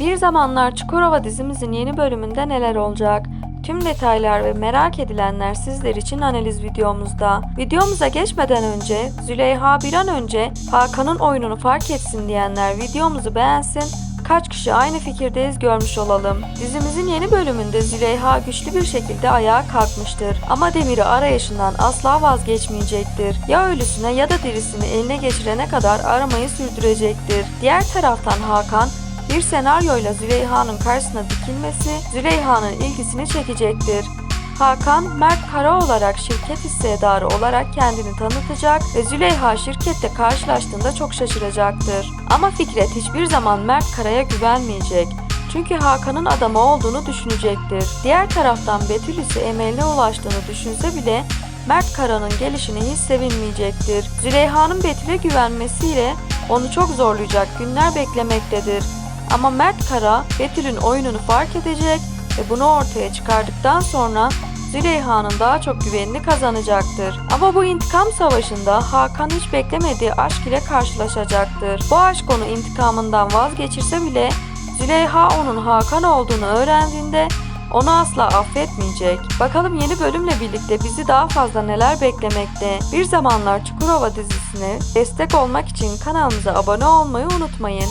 Bir Zamanlar Çukurova dizimizin yeni bölümünde neler olacak? Tüm detaylar ve merak edilenler sizler için analiz videomuzda. Videomuza geçmeden önce Züleyha bir an önce Hakan'ın oyununu fark etsin diyenler videomuzu beğensin. Kaç kişi aynı fikirdeyiz görmüş olalım. Dizimizin yeni bölümünde Züleyha güçlü bir şekilde ayağa kalkmıştır. Ama Demir'i arayışından asla vazgeçmeyecektir. Ya ölüsüne ya da dirisini eline geçirene kadar aramayı sürdürecektir. Diğer taraftan Hakan bir senaryoyla Züleyha'nın karşısına dikilmesi Züleyha'nın ilgisini çekecektir. Hakan, Mert Kara olarak şirket hissedarı olarak kendini tanıtacak ve Züleyha şirkette karşılaştığında çok şaşıracaktır. Ama Fikret hiçbir zaman Mert Kara'ya güvenmeyecek. Çünkü Hakan'ın adamı olduğunu düşünecektir. Diğer taraftan Betül ise emeline ulaştığını düşünse bile Mert Kara'nın gelişine hiç sevinmeyecektir. Züleyha'nın Betül'e güvenmesiyle onu çok zorlayacak günler beklemektedir. Ama Mert Kara Betül'ün oyununu fark edecek ve bunu ortaya çıkardıktan sonra Züleyha'nın daha çok güvenini kazanacaktır. Ama bu intikam savaşında Hakan hiç beklemediği aşk ile karşılaşacaktır. Bu aşk onu intikamından vazgeçirse bile Züleyha onun Hakan olduğunu öğrendiğinde onu asla affetmeyecek. Bakalım yeni bölümle birlikte bizi daha fazla neler beklemekte. Bir zamanlar Çukurova dizisine destek olmak için kanalımıza abone olmayı unutmayın.